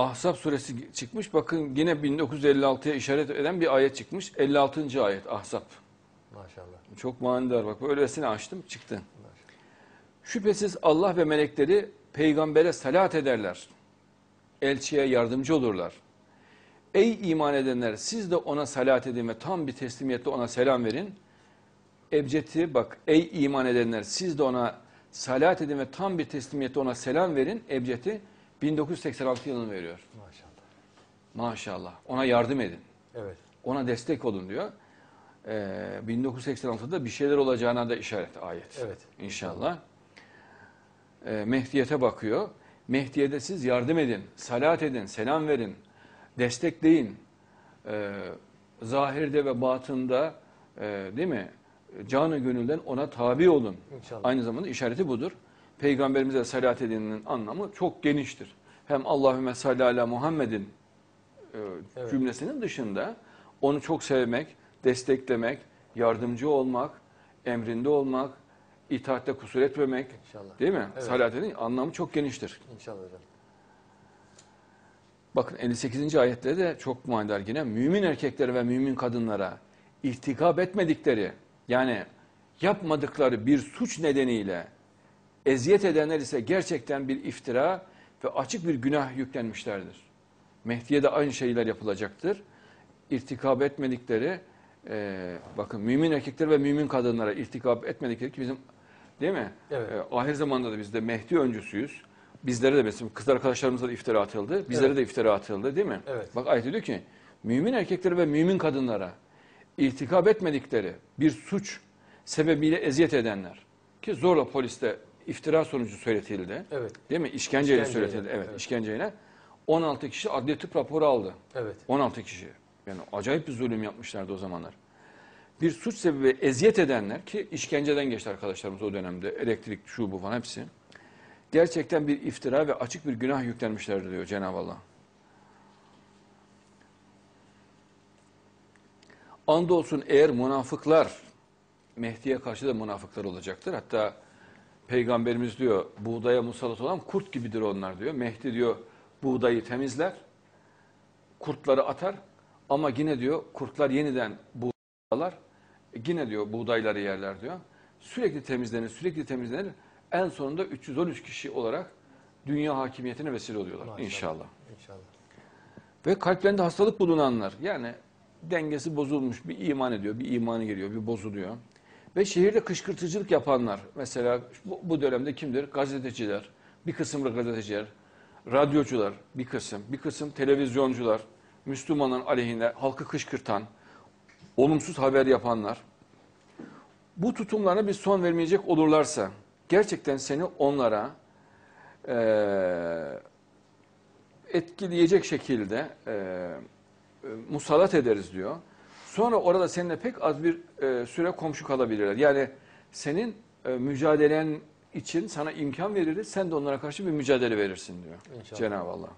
Ahzab suresi çıkmış. Bakın yine 1956'ya işaret eden bir ayet çıkmış. 56. ayet Ahzab. Maşallah. Çok manidar bak. Böylesine açtım çıktı. Maşallah. Şüphesiz Allah ve melekleri peygambere salat ederler. Elçiye yardımcı olurlar. Ey iman edenler siz de ona salat edin ve tam bir teslimiyetle ona selam verin. Ebced'i bak ey iman edenler siz de ona salat edin ve tam bir teslimiyetle ona selam verin. Ebced'i 1986 yılını veriyor. Maşallah. Maşallah. Ona yardım edin. Evet. Ona destek olun diyor. Ee, 1986'da bir şeyler olacağına da işaret ayet. Evet. İnşallah. Ee, Mehdiyete bakıyor. Mehdiye de siz yardım edin, salat edin, selam verin, destekleyin. Ee, zahirde ve batında e, değil mi? Canı gönülden ona tabi olun. İnşallah. Aynı zamanda işareti budur. Peygamberimize salat edinin anlamı çok geniştir. Hem Allahümme salli ala Muhammed'in e, Evet. cümlesinin dışında onu çok sevmek, desteklemek, yardımcı olmak, emrinde olmak, itaatte kusur etmemek İnşallah. değil mi? Evet. Salat edin anlamı çok geniştir. İnşallah hocam. Bakın 58. ayette de çok manidar yine. Mümin erkeklere ve mümin kadınlara irtikap etmedikleri yani yapmadıkları bir suç nedeniyle eziyet edenler ise gerçekten bir iftira ve açık bir günah yüklenmişlerdir. Mehdiye de aynı şeyler yapılacaktır. İrtikap etmedikleri e, bakın mümin erkekler ve mümin kadınlara irtikap etmedikleri ki bizim değil mi? Evet. E, ahir zamanda da biz de Mehdi öncüsüyüz. Bizlere de mesela kız arkadaşlarımıza da iftira atıldı. Bizlere Evet. de iftira atıldı değil mi? Evet. Bak ayet diyor ki mümin erkekleri ve mümin kadınlara irtikap etmedikleri bir suç sebebiyle eziyet edenler ki zorla poliste iftira sonucu söyletildi. Evet. Değil mi? İşkenceyle, İşkenceyle, söyletildi. Evet, evet. işkenceyle. 16 kişi adli tıp raporu aldı. Evet. 16 kişi. Yani acayip bir zulüm yapmışlardı o zamanlar. Bir suç sebebi eziyet edenler ki işkenceden geçti arkadaşlarımız o dönemde. Elektrik, şu bu falan hepsi. Gerçekten bir iftira ve açık bir günah yüklenmişlerdir diyor Cenab-ı Allah. Andolsun eğer münafıklar, Mehdi'ye karşı da münafıklar olacaktır. Hatta Peygamberimiz diyor buğdaya musallat olan kurt gibidir onlar diyor. Mehdi diyor buğdayı temizler, kurtları atar ama yine diyor kurtlar yeniden buğdalar, yine diyor buğdayları yerler diyor. Sürekli temizlenir, sürekli temizlenir. En sonunda 313 kişi olarak dünya hakimiyetine vesile oluyorlar Maşallah. inşallah. İnşallah. Ve kalplerinde hastalık bulunanlar yani dengesi bozulmuş bir iman ediyor, bir imanı geliyor, bir bozuluyor. Ve şehirde kışkırtıcılık yapanlar mesela bu, bu dönemde kimdir? Gazeteciler, bir kısım gazeteciler, radyocular bir kısım, bir kısım televizyoncular, Müslümanların aleyhine halkı kışkırtan, olumsuz haber yapanlar. Bu tutumlarına bir son vermeyecek olurlarsa gerçekten seni onlara eee etkileyecek şekilde e, e, musallat ederiz diyor. Sonra orada seninle pek az bir e, süre komşu kalabilirler. Yani senin e, mücadelen için sana imkan veririz, sen de onlara karşı bir mücadele verirsin diyor. Cenab-ı Allah.